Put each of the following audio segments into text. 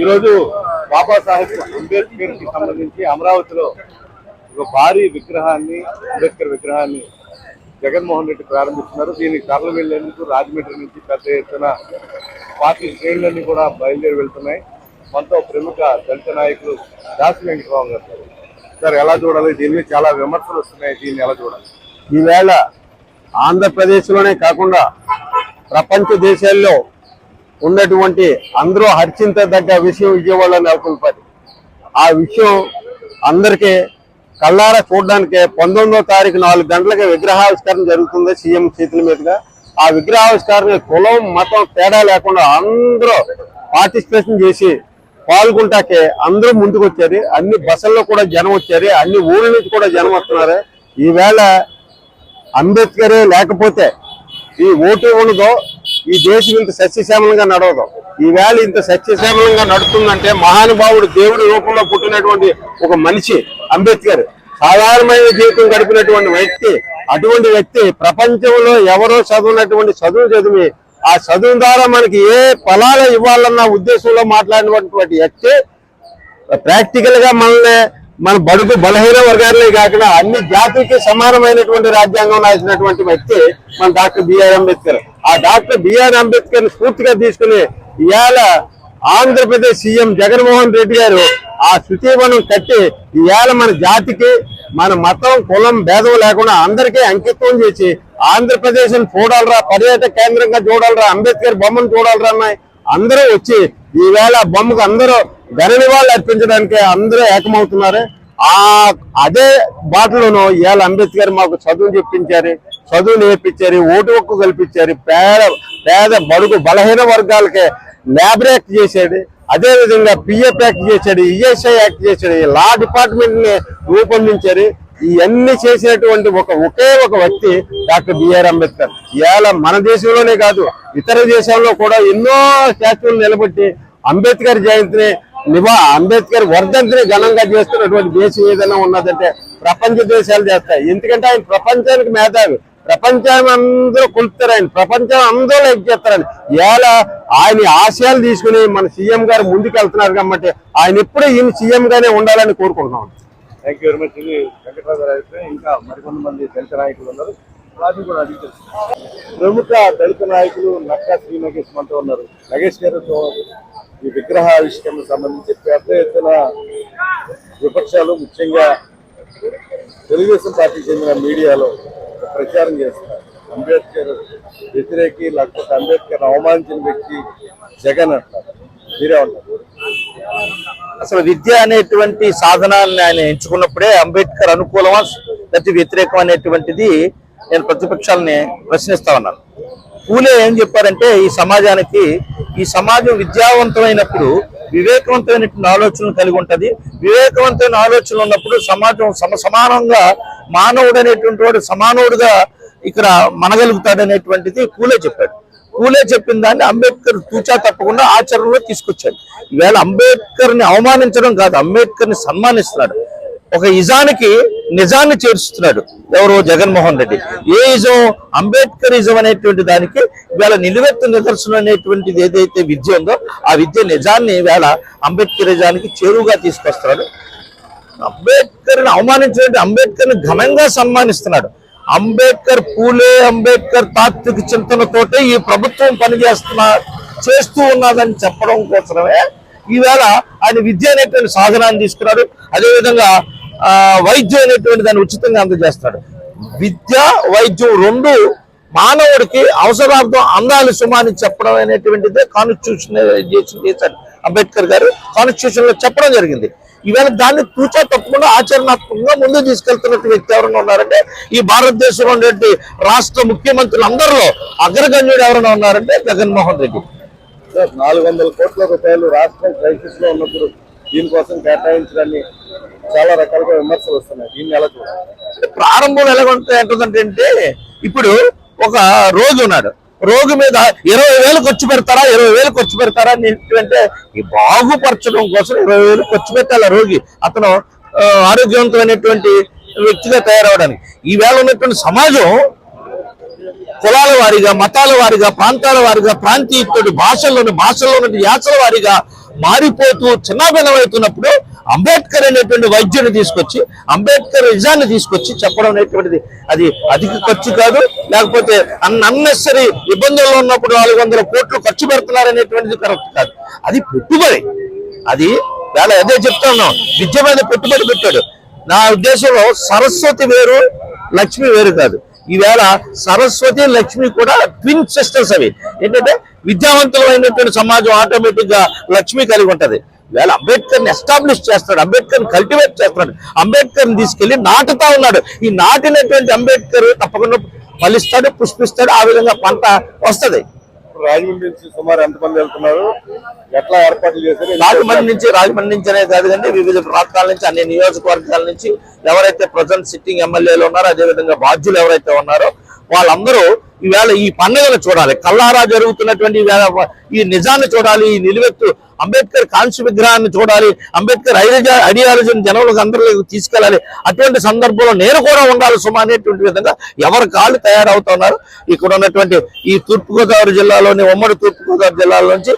ఈరోజు బాబాసాహెబ్ అంబేద్కర్కి సంబంధించి అమరావతిలో ఒక భారీ విగ్రహాన్ని అంబేద్కర్ విగ్రహాన్ని జగన్మోహన్ రెడ్డి ప్రారంభిస్తున్నారు. దీనికి తరలి వెళ్ళేందుకు రాజమండ్రి నుంచి పెద్ద ఎత్తున పార్టీ శ్రేణులన్నీ కూడా బయలుదేరి వెళ్తున్నాయి. మనతో ప్రముఖ దళిత నాయకులు దాసి వెంకటరావు గారు సార్ ఎలా చూడాలి? దీని మీద చాలా విమర్శలు వస్తున్నాయి. దీన్ని ఎలా చూడాలి? ఈవేళ ఆంధ్రప్రదేశ్లోనే కాకుండా ప్రపంచ దేశాల్లో ఉన్నటువంటి అందరూ హర్షించదగ్గ విషయం విజయవాడలో నెలకొల్పారు ఆ విషయం అందరికీ కళ్ళారా చూడడానికి పంతొమ్మిదో తారీఖు నాలుగు గంటలకి విగ్రహావిష్కరణ జరుగుతుంది సీఎం చేతుల మీదుగా. ఆ విగ్రహావిష్కరణ కులం మతం తేడా లేకుండా అందరూ పార్టిసిపేషన్ చేసి పాల్గొంటాకే అందరూ ముందుకు వచ్చారు అన్ని బస్సుల్లో కూడా జనం వచ్చారు. అన్ని ఊళ్ళ నుంచి కూడా జనం వస్తున్నారు. ఈవేళ అంబేద్కరే లేకపోతే ఈ ఓటు ఉండదో ఈ దేశం ఇంత సస్యశ్యామలంగా నడవదు. ఈవేళ ఇంత సస్యశ్యామలంగా నడుస్తుందంటే మహానుభావుడు దేవుడి రూపంలో పుట్టినటువంటి ఒక మనిషి అంబేద్కర్ సాధారణమైన జీవితం గడిపినటువంటి వ్యక్తి అటువంటి వ్యక్తి ప్రపంచంలో ఎవరో చదువునటువంటి చదువు చదివి ఆ చదువు ద్వారా మనకి ఏ ఫలాలు ఇవ్వాలన్న ఉద్దేశంలో మాట్లాడినటువంటి వ్యక్తి ప్రాక్టికల్గా మనల్ని మన బడుగు బలహీన వర్గాలే కాకుండా అన్ని జాతులకి సమానమైనటువంటి రాజ్యాంగం రాసినటువంటి వ్యక్తి మన డాక్టర్ బిఆర్ అంబేద్కర్. ఆ డాక్టర్ బిఆర్ అంబేద్కర్ని స్ఫూర్తిగా తీసుకుని ఇవాళ ఆంధ్రప్రదేశ్ సీఎం జగన్మోహన్ రెడ్డి గారు ఆ శృతీవనం కట్టి ఇవాళ మన జాతికి మన మతం కులం భేదం లేకుండా అందరికీ అంకితం చేసి ఆంధ్రప్రదేశ్ చూడాలరా పర్యాటక కేంద్రంగా చూడాలరా అంబేద్కర్ బొమ్మను చూడాలరా అన్నాయి. అందరూ వచ్చి ఈవేళ బొమ్మకు అందరూ ధర నివాళులు అర్పించడానికి అందరూ ఏకమవుతున్నారు. ఆ అదే బాటలోనూ ఇవాళ అంబేద్కర్ మాకు చదువు చెప్పించారు చదువు నేర్పించారు ఓటు హక్కు కల్పించారు పేద పేద బడుగు బలహీన వర్గాలకి లేబర్ యాక్ట్ చేశాడు అదే విధంగా పిఎఫ్ యాక్ట్ చేశాడు ఈఎస్ఐ యాక్ట్ చేశాడు లా డిపార్ట్మెంట్ని రూపొందించారు. ఇవన్నీ చేసినటువంటి ఒక ఒకే ఒక వ్యక్తి డాక్టర్ బిఆర్ అంబేద్కర్. ఇవాళ మన దేశంలోనే కాదు ఇతర దేశాల్లో కూడా ఎన్నో స్టాచ్యూలు నిలబెట్టి అంబేద్కర్ జయంతిని నివా అంబేద్కర్ వర్ధంతిని ఘనంగా చేస్తున్నటువంటి దేశం ఏదైనా ఉన్నదంటే ప్రపంచ దేశాలు చేస్తాయి. ఎందుకంటే ఆయన ప్రపంచానికి మేధావి. ప్రపంచం అందరూ కొలుపుతారు ఆయన. ప్రపంచం అందరూ లైక్ చేస్తారని. ఎలా ఆయన ఆశయాలు తీసుకుని మన సీఎం గారు ముందుకు వెళ్తున్నారు కాబట్టి ఆయన ఎప్పుడూ ఈయన సీఎం గానే ఉండాలని కోరుకుంటున్నాం. థ్యాంక్ యూ వెరీ మచ్ ఇది వెంకటరావు ఇంకా మరికొంతమంది దళిత నాయకులు ఉన్నారు. వాటిని కూడా అడిగి ప్రముఖ దళిత నాయకులు నక్కా శ్రీ నగేష్ మనతో ఉన్నారు. నగేష్ గారితో ఈ విగ్రహ ఆవిష్కరణకు సంబంధించి పెద్ద ఎత్తున విపక్షాలు ముఖ్యంగా తెలుగుదేశం పార్టీకి చెందిన మీడియాలో ప్రచారం చేస్తున్నారు. అంబేద్కర్ వ్యతిరేకి లేకపోతే అంబేద్కర్ అవమానించిన వ్యక్తి జగన్ అంటారు. మీరే ఉంటారు అసలు విద్య అనేటువంటి సాధనాన్ని ఆయన ఎంచుకున్నప్పుడే అంబేద్కర్ అనుకూలమా ప్రతి వ్యతిరేకం అనేటువంటిది నేను ప్రతిపక్షాలని ప్రశ్నిస్తా ఉన్నాను. పూలే ఏం చెప్పారంటే ఈ సమాజానికి ఈ సమాజం విద్యావంతమైనప్పుడు వివేకవంతమైనటువంటి ఆలోచనలు కలిగి ఉంటుంది. వివేకవంతమైన ఆలోచనలు ఉన్నప్పుడు సమాజం సమ సమానంగా మానవుడు అనేటువంటి వాడు సమానవుడుగా ఇక్కడ మనగలుగుతాడు అనేటువంటిది పూలే చెప్పాడు. పూలే చెప్పిన దాన్ని అంబేద్కర్ తూచా తప్పకుండా ఆచరణలో తీసుకొచ్చాడు. ఈవేళ అంబేద్కర్ని అవమానించడం కాదు అంబేద్కర్ని సన్మానిస్తున్నాడు. ఒక ఇజానికి నిజాన్ని చేరుస్తున్నాడు. ఎవరు? జగన్మోహన్ రెడ్డి. ఏ ఇజం? అంబేద్కర్ ఇజం అనేటువంటి దానికి ఇవాళ నిలువెత్తు నిదర్శనం అనేటువంటిది ఏదైతే విద్య ఉందో ఆ విద్య నిజాన్ని ఇవాళ అంబేద్కర్ ఇజానికి చేరువుగా తీసుకొస్తున్నాడు. అంబేద్కర్ని అవమానించినట్టు అంబేద్కర్ని ఘనంగా సన్మానిస్తున్నాడు. అంబేద్కర్ పూలే అంబేద్కర్ తాత్విక చింతనతోటే ఈ ప్రభుత్వం పనిచేస్తున్న చేస్తూ ఉన్నదని చెప్పడం కోసమే. ఈవేళ ఆయన విద్య అనేటువంటి సాధనాన్ని తీసుకున్నాడు. అదేవిధంగా వైద్యం అనేటువంటి దాన్ని ఉచితంగా అందజేస్తాడు. విద్య వైద్యం రెండు మానవుడికి అవసరార్థం అందాలి సుమాని చెప్పడం అనేటువంటిదే కాన్స్టిట్యూషన్ చేశాడు అంబేద్కర్ గారు. కాన్స్టిట్యూషన్లో చెప్పడం జరిగింది. ఇవాళ దాన్ని తూచా తప్పకుండా ఆచరణాత్మకంగా ముందుకు తీసుకెళ్తున్నట్టు వ్యక్తి ఎవరైనా ఉన్నారంటే ఈ భారతదేశంలో ఉండేటువంటి రాష్ట్ర ముఖ్యమంత్రులు అందరిలో అగ్రగణ్యుడు ఎవరైనా ఉన్నారంటే జగన్మోహన్ రెడ్డి. నాలుగు వందల కోట్ల రూపాయలు రాష్ట్రం క్రైసిస్లో ఉన్నప్పుడు దీనికోసం కేటాయించడాన్ని చాలా రకాలుగా విమర్శలు వస్తున్నాయి. దీన్ని ఎలా చూడాలి? ప్రారంభంలో ఎలా ఉంటాయి అంటుందంటే ఇప్పుడు ఒక రోగి ఉన్నాడు. రోగి మీద ఇరవై వేలు ఖర్చు పెడతారా ఇరవై వేలు ఖర్చు పెడతారా అంటే ఈ బాగుపరచడం కోసం ఇరవై వేలు ఖర్చు పెట్టాలి రోగి. అతను ఆరోగ్యవంతమైనటువంటి వ్యక్తిగా తయారవడానికి. ఈవేళ ఉన్నటువంటి సమాజం కులాల వారీగా మతాల వారీగా ప్రాంతాల వారిగా ప్రాంతీయతోటి భాషల్లోని భాషల్లో ఉన్న యాసల వారీగా మారిపోతూ చిన్నాభిన్నమవుతున్నప్పుడు అంబేద్కర్ అనేటువంటి వైద్యుని తీసుకొచ్చి అంబేద్కర్ నిజాన్ని తీసుకొచ్చి చెప్పడం అనేటువంటిది అది అధిక ఖర్చు కాదు. లేకపోతే అన్ అన్నెసరీ ఇబ్బందుల్లో ఉన్నప్పుడు నాలుగు వందల కోట్లు ఖర్చు పెడుతున్నారు అనేటువంటిది కరెక్ట్ కాదు. అది పెట్టుబడి. అది వేళ అదే చెప్తా ఉన్నాం. విద్య మీద పెట్టుబడి పెట్టాడు. నా ఉద్దేశంలో సరస్వతి వేరు లక్ష్మి వేరు కాదు. ఈవేళ సరస్వతి లక్ష్మి కూడా ట్విన్ సిస్టర్స్ అవి. ఏంటంటే విద్యావంతులైనటువంటి సమాజం ఆటోమేటిక్గా లక్ష్మి కలిగి ఉంటది. వేళ అంబేద్కర్ని ఎస్టాబ్లిష్ చేస్తాడు అంబేద్కర్ కల్టివేట్ చేస్తాడు అంబేద్కర్ తీసుకెళ్ళి నాటుతా ఉన్నాడు. ఈ నాటినటువంటి అంబేద్కర్ తప్పకుండా ఫలిస్తాడు పుష్పిస్తాడు ఆ విధంగా పంట వస్తుంది. ఇప్పుడు రాజమండ్రి నుంచి సుమారు ఎంతమంది వెళ్తున్నారు? ఎట్లా ఏర్పాట్లు చేశారు? రాజమండ్రి నుంచి రాజమండ్రి నుంచి అనే కాదు కానీ వివిధ ప్రాంతాల నుంచి అన్ని నియోజకవర్గాల నుంచి ఎవరైతే ప్రజెంట్ సిట్టింగ్ ఎమ్మెల్యేలు ఉన్నారో అదేవిధంగా బాధ్యులు ఎవరైతే ఉన్నారో వాళ్ళందరూ ఈవేళ ఈ పండుగను చూడాలి. కల్లారా జరుగుతున్నటువంటి ఈ నిజాన్ని చూడాలి ఈ నిలువెత్తు అంబేద్కర్ కాంస్య విగ్రహాన్ని చూడాలి అంబేద్కర్ ఐడియా ఐడియాలజీని జనంలోకి అందరిలోకి తీసుకెళ్ళాలి. అటువంటి సందర్భంలో నేను కూడా ఉండాలి సుమా అనేటువంటి విధంగా ఎవరి కాళ్ళు తయారవుతున్నారు. ఇక్కడ ఉన్నటువంటి ఈ తూర్పుగోదావరి జిల్లాలోని ఉమ్మడి తూర్పుగోదావరి జిల్లాలో నుంచి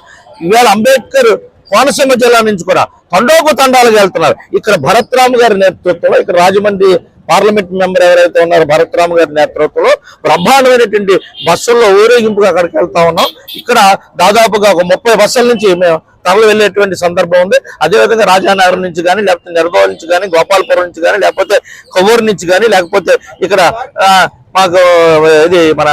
ఈవేళ అంబేద్కర్ కోనసీమ జిల్లా నుంచి కూడా తండోపు తండాలకు వెళ్తున్నారు. ఇక్కడ భరత్రామ్ గారి నేతృత్వంలో ఇక్కడ రాజమండ్రి పార్లమెంట్ మెంబర్ ఎవరైతే ఉన్నారో భరత్ రామ్ గారి నేతృత్వంలో బ్రహ్మాండమైనటువంటి బస్సుల్లో ఊరేగింపుగా అక్కడికి వెళ్తా ఉన్నాం. ఇక్కడ దాదాపుగా ఒక ముప్పై బస్సుల నుంచి మేము తరలి వెళ్ళేటువంటి సందర్భం ఉంది. అదేవిధంగా రాజానగర్ నుంచి కానీ లేకపోతే నిర్దోల్ నుంచి కానీ గోపాల్పురం నుంచి కానీ లేకపోతే కొవ్వూరు నుంచి కానీ లేకపోతే ఇక్కడ మాకు ఇది మన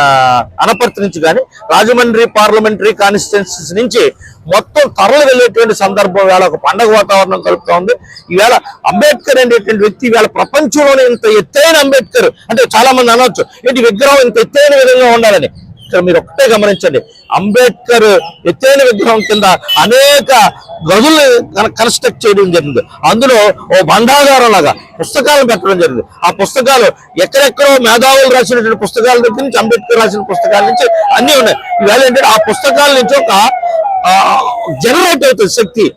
అనపర్తి నుంచి కానీ రాజమండ్రి పార్లమెంటరీ కాన్స్టిట్యున్సీస్ నుంచి మొత్తం తరలి వెళ్ళేటువంటి సందర్భం వేళ ఒక పండగ వాతావరణం కలుపుతా ఉంది. ఈవేళ అంబేద్కర్ అనేటువంటి వ్యక్తి ఈవేళ ప్రపంచంలోనే ఇంత ఎత్తైన అంబేద్కర్. అంటే చాలా మంది అనవచ్చు ఏంటి విగ్రహం ఇంత ఎత్తైన విధంగా ఉండాలని. ఇక్కడ మీరు ఒక్కటే గమనించండి. అంబేద్కర్ ఎత్తైన విగ్రహం కింద అనేక గదులు కన్స్ట్రక్ట్ చేయడం జరిగింది. అందులో ఓ బండాగారం లాగా పుస్తకాలను పెట్టడం జరిగింది. ఆ పుస్తకాలు ఎక్కడెక్కడో మేధావులు రాసినటువంటి పుస్తకాల దగ్గర నుంచి అంబేద్కర్ రాసిన పుస్తకాల నుంచి అన్నీ ఉన్నాయి. ఇవాళ ఏంటంటే ఆ పుస్తకాల నుంచి ఒక జనరేట్ అవుతుంది శక్తి.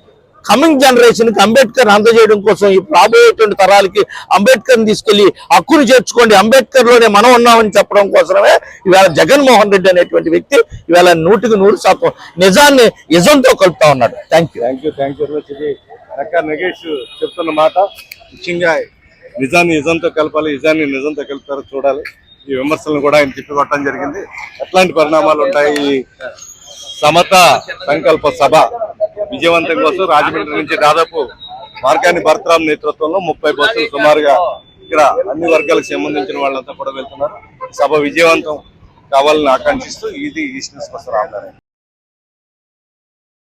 కమింగ్ జనరేషన్కి అంబేద్కర్ అందజేయడం కోసం ఈ రాబోయేటువంటి తరాలకి అంబేద్కర్ తీసుకెళ్ళి హక్కును చేర్చుకోండి. అంబేద్కర్లోనే మనం ఉన్నామని చెప్పడం కోసమే ఇవాళ జగన్మోహన్ రెడ్డి అనేటువంటి వ్యక్తి ఇవాళ నూటికి నూరు శాతం నిజాన్ని నిజంతో కలుపుతా ఉన్నాడు. Thank you thank you thank you very Nagesh చెప్తున్న మాట ముఖ్యంగా నిజాన్ని నిజంతో కలపాలి నిజాన్ని నిజంతో కలుపుతారో చూడాలి. ఈ విమర్శలను కూడా ఆయన తిప్పికొట్టడం జరిగింది. ఎట్లాంటి పరిణామాలు ఉంటాయి? సమత సంకల్ప సభ విజయవంతం కోసం రాజమండ్రి నుంచి దాదాపు మార్కాని భరతరామ్ నేతృత్వంలో ముప్పై బస్సులు సుమారుగా ఇక్కడ అన్ని వర్గాలకు సంబంధించిన వాళ్ళంతా కూడా వెళ్తున్నారు. సభ విజయవంతం కావాలని ఆకాంక్షిస్తూ ఇది ఈస్ట్ న్యూస్ కోసం రామనారాయణ